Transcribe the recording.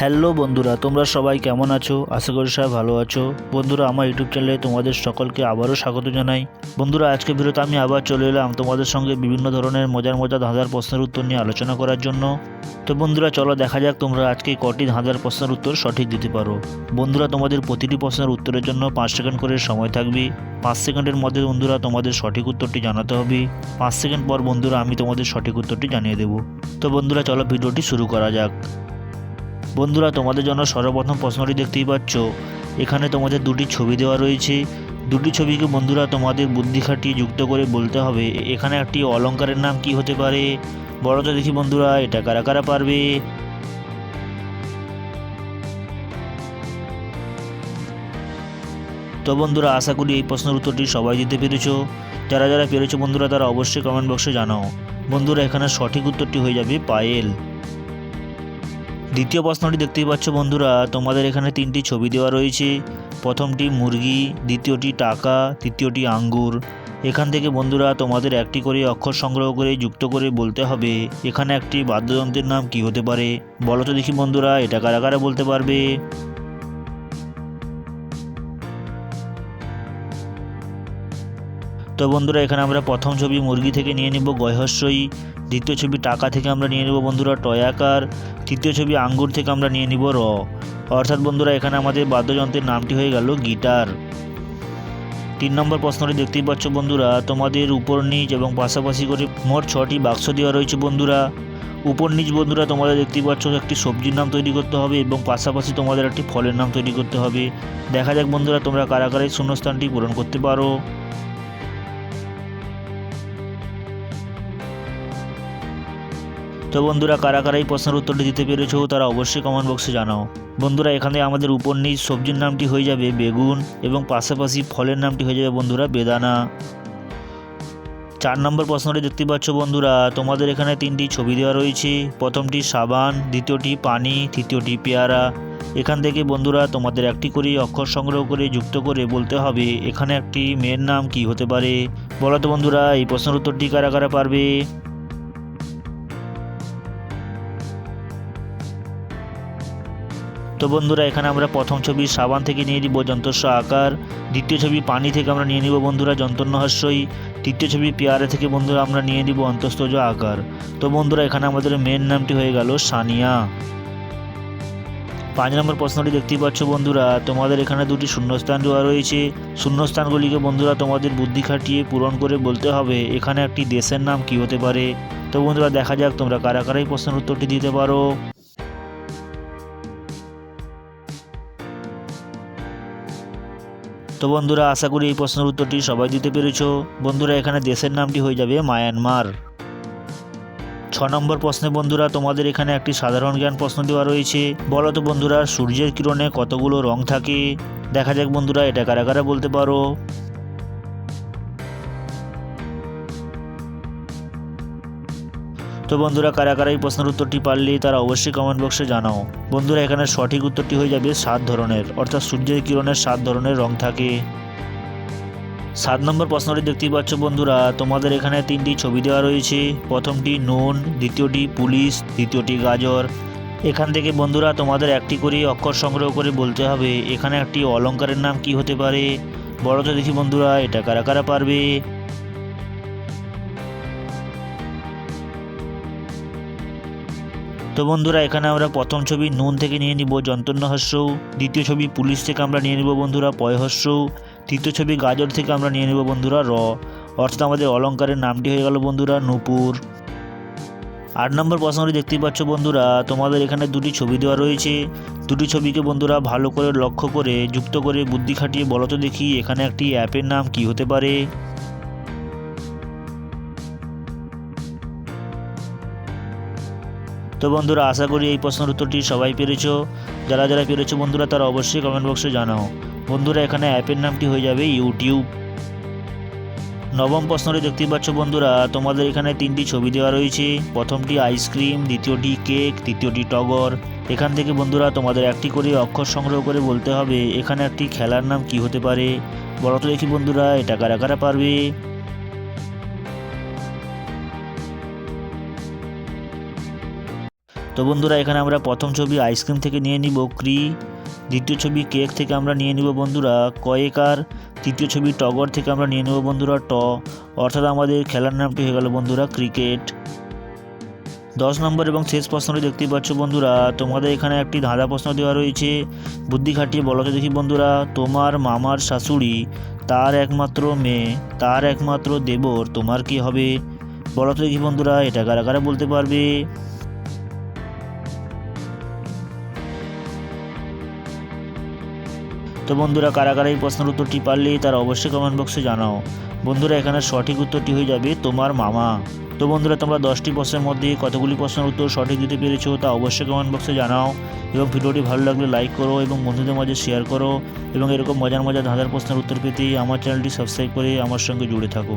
Hello বন্ধুরা, তোমরা সবাই কেমন আছো? আশা করি সবাই ভালো আছো। বন্ধুরা, আমার ইউটিউব চ্যানেলে তোমাদের সকলকে আবারও স্বাগত জানাই। বন্ধুরা, আজকে ভিডিওতে আমি আবার চলে এলাম তোমাদের সঙ্গে বিভিন্ন ধরনের মজার মজার ধাঁধার প্রশ্নের উত্তর নিয়ে আলোচনা করার জন্য। তো বন্ধুরা, চলো দেখা যাক তোমরা আজকে কটি ধাঁধার প্রশ্নের উত্তর সঠিক দিতে পারো। বন্ধুরা, তোমাদের প্রতিটি প্রশ্নের উত্তরের জন্য পাঁচ সেকেন্ড করে সময় থাকবে। পাঁচ সেকেন্ডের মধ্যে বন্ধুরা, তোমাদের সঠিক উত্তরটি জানাতে হবে। পাঁচ সেকেন্ড পর বন্ধুরা, আমি তোমাদের সঠিক উত্তরটি জানিয়ে দেবো। তো বন্ধুরা, চলো ভিডিওটি শুরু করা যাক। বন্ধুরা, তোমাদের জন্য সর্বপ্রথম প্রশ্নটি দেখতেই পাচ্ছ। এখানে তোমাদের দুটি ছবি দেওয়া রয়েছে। দুটি ছবিকে বন্ধুরা, তোমাদের বুদ্ধি খাটিয়ে যুক্ত করে বলতে হবে। এখানে একটি অলংকারের নাম কি হতে পারে? বড় তো দেখি বন্ধুরা, এটা কারা কারা পারবে? তো বন্ধুরা, আশা করি এই প্রশ্নের উত্তরটি সবাই দিতে পেরেছ। যারা যারা পেরেছ বন্ধুরা, তারা অবশ্যই কমেন্ট বক্সে জানাও। বন্ধুরা, এখানে সঠিক উত্তরটি হয়ে যাবে পায়েল। দ্বিতীয় প্রশ্নটি দেখতেই পাচ্ছ বন্ধুরা, তোমাদের এখানে তিনটি ছবি দেওয়া রয়েছে। প্রথমটি মুরগি, দ্বিতীয়টি টাকা, তৃতীয়টি আঙ্গুর। এখান থেকে বন্ধুরা, তোমাদের একটি করে অক্ষর সংগ্রহ করে যুক্ত করে বলতে হবে। এখানে একটি বাদ্যযন্ত্রের নাম কি হতে পারে? বলো তো দেখি বন্ধুরা, এটা কারা কারা বলতে পারবে? তো বন্ধুরা, এখানে আমরা প্রথম ছবি মুরগি থেকে নিয়ে নিব গয়হস্যই দ্বিতীয় ছবি টাকা থেকে আমরা নিয়ে নেব বন্ধুরা টয়াকার তৃতীয় ছবি আঙ্গুর থেকে আমরা নিয়ে নিব র। অর্থাৎ বন্ধুরা, এখানে আমাদের বাদ্যযন্ত্রের নামটি হয়ে গেল গিটার। তিন নম্বর প্রশ্নটি দেখতেই পাচ্ছ বন্ধুরা, তোমাদের উপর নিচ এবং পাশাপাশি করে মোট ছটি বাক্স দেওয়া রয়েছে বন্ধুরা। উপর নিচ বন্ধুরা, তোমাদের দেখতেই পাচ্ছ একটি সবজির নাম তৈরি করতে হবে এবং পাশাপাশি তোমাদের একটি ফলের নাম তৈরি করতে হবে। দেখা যাক বন্ধুরা, তোমরা কারা কারা এই শূন্যস্থানটি পূরণ করতে পারো। তো বন্ধুরা, কারা কারা এই প্রশ্নের উত্তরটি দিতে পেরেছ তারা অবশ্যই কমেন্ট বক্সে জানাও। বন্ধুরা, এখানে আমাদের উপর নিচ সবজির নামটি হয়ে যাবে বেগুন এবং পাশাপাশি ফলের নামটি হয়ে যাবে বন্ধুরা বেদানা। চার নম্বর প্রশ্নটি দেখতে পাচ্ছ বন্ধুরা, তোমাদের এখানে তিনটি ছবি দেওয়া রয়েছে। প্রথমটি সাবান, দ্বিতীয়টি পানি, তৃতীয়টি পেয়ারা। এখান থেকে বন্ধুরা, তোমাদের একটি করে অক্ষর সংগ্রহ করে যুক্ত করে বলতে হবে, এখানে একটি মেয়ের নাম কি হতে পারে? বলো তো বন্ধুরা, এই প্রশ্নের উত্তরটি কারা কারা পারবে? তো বন্ধুরা এখানে আমরা প্রথম ছবি সাবান থেকে নিয়ে নিব যন্ত্রস্ব আকার। দ্বিতীয় ছবি পানি থেকে আমরা নিয়ে নিব বন্ধুরা যন্ত্রণ্য হাস্যই তৃতীয় ছবি পেয়ারা থেকে বন্ধুরা আমরা নিয়ে নিব অন্তস্তজ আকার। তো বন্ধুরা, এখানে আমাদের মেন নামটি হয়ে গেল সানিয়া। পাঁচ নম্বর প্রশ্নটি দেখতেই পাচ্ছ বন্ধুরা, তোমাদের এখানে দুটি শূন্যস্থান দেওয়া রয়েছে। শূন্যস্থানগুলিকে বন্ধুরা তোমাদের বুদ্ধি খাটিয়ে পূরণ করে বলতে হবে, এখানে একটি দেশের নাম কি হতে পারে? তো বন্ধুরা, দেখা যাক তোমরা কারা কারা এই প্রশ্নের উত্তরটি দিতে পারো। তো বন্ধুরা, আশা করি এই প্রশ্নের উত্তরটি সবাই দিতে পেরেছ। বন্ধুরা, এখানে দেশের নামটি হয়ে যাবে মায়ানমার। ছ নম্বর প্রশ্নে বন্ধুরা, তোমাদের এখানে একটি সাধারণ জ্ঞান প্রশ্ন দেওয়া রয়েছে। বলো তো বন্ধুরা, সূর্যের কিরণে কতগুলো রং থাকে? দেখা যাক বন্ধুরা, এটা কারা কারা বলতে পারো? তো বন্ধুরা, কারা কারা এই প্রশ্নের উত্তরটি পারলে তারা অবশ্যই কমেন্ট বক্সে জানাও। বন্ধুরা, এখানে সঠিক উত্তরটি হয়ে যাবে সাত ধরনের, অর্থাৎ সূর্যের কিরণের সাত ধরনের রং থাকে। সাত নম্বর প্রশ্নটি দেখতেই পাচ্ছ বন্ধুরা, তোমাদের এখানে তিনটি ছবি দেওয়া রয়েছে। প্রথমটি নুন, দ্বিতীয়টি পুলিশ, তৃতীয়টি গাজর। এখান থেকে বন্ধুরা, তোমাদের একটি করে অক্ষর সংগ্রহ করে বলতে হবে। এখানে একটি অলংকারের নাম কি হতে পারে? বড় তো দেখি বন্ধুরা, এটা কারা কারা পারবে? তো বন্ধুরা, এখানে আমরা প্রথম ছবি নুন থেকে নিয়ে নিব যন্ত্রণ্য হাস্যৌ দ্বিতীয় ছবি পুলিশ থেকে আমরা নিয়ে নিব বন্ধুরা, পয় হাস্যৌ তৃতীয় ছবি গাজর থেকে আমরা নিয়ে নিব বন্ধুরা, র। অর্থাৎ আমাদের অলংকারের নামটি হয়ে গেল বন্ধুরা, নূপুর। আট নম্বর প্রশ্নটি দেখতেই পাচ্ছ বন্ধুরা, তোমাদের এখানে দুটি ছবি দেওয়া রয়েছে। দুটি ছবিকে বন্ধুরা ভালো করে লক্ষ্য করে, যুক্ত করে বুদ্ধি খাটিয়ে বলো তো দেখি, এখানে একটি অ্যাপের নাম কি হতে পারে? তো বন্ধুরা, আশা করি এই প্রশ্নের উত্তরটি সবাই পেরেছ। যারা যারা পেরেছ বন্ধুরা, তারা অবশ্যই কমেন্ট বক্সে জানাও। বন্ধুরা, এখানে অ্যাপের নামটি হয়ে যাবে ইউটিউব নবম প্রশ্নটি দেখতেই পাচ্ছ বন্ধুরা, তোমাদের এখানে তিনটি ছবি দেওয়া রয়েছে। প্রথমটি আইসক্রিম দ্বিতীয়টি কেক তৃতীয়টি টগর। এখান থেকে বন্ধুরা, তোমাদের একটি করে অক্ষর সংগ্রহ করে বলতে হবে, এখানে একটি খেলার নাম কি হতে পারে? বলো তো দেখি বন্ধুরা, এটা কারা কারা পারবে? তো বন্ধুরা, এখানে আমরা প্রথম ছবি আইসক্রিম থেকে নিয়ে নিব, ক্রি। দ্বিতীয় ছবি কেক থেকে আমরা নিয়ে নিব বন্ধুরা কয়েকার তৃতীয় ছবি টগর থেকে আমরা নিয়ে নেব বন্ধুরা, ট। অর্থাৎ আমাদের খেলার নামটি হয়ে গেল বন্ধুরা, ক্রিকেট। দশ নম্বর এবং শেষ প্রশ্নটি দেখতেই পাচ্ছ বন্ধুরা, তোমাদের এখানে একটি ধাঁধা প্রশ্ন দেওয়া রয়েছে। বুদ্ধি খাটিয়ে বলো তো দেখি বন্ধুরা, তোমার মামার শাশুড়ি তার একমাত্র মেয়ে, তার একমাত্র দেবর, তোমার কি হবে? বলো তো দেখি বন্ধুরা, এটা কারা কারা বলতে পারবে? তো বন্ধুরা, কারা কারা এই প্রশ্নের উত্তরটি পারলে তার অবশ্যই কমেন্ট বক্সে জানাও। বন্ধুরা, এখানে সঠিক উত্তরটি হয়ে যাবে তোমার মামা। তো বন্ধুরা, তোমরা দশটি প্রশ্নের মধ্যে কতগুলি প্রশ্নের উত্তর সঠিক দিতে পেরেছ তা অবশ্যই কমেন্ট বক্সে জানাও এবং ভিডিওটি ভালো লাগলে লাইক করো এবং বন্ধুদের মাঝে শেয়ার করো এবং এরকম মজার মজার ধাঁধার প্রশ্নের উত্তর পেতে আমার চ্যানেলটি সাবস্ক্রাইব করে আমার সঙ্গে জুড়ে থাকো।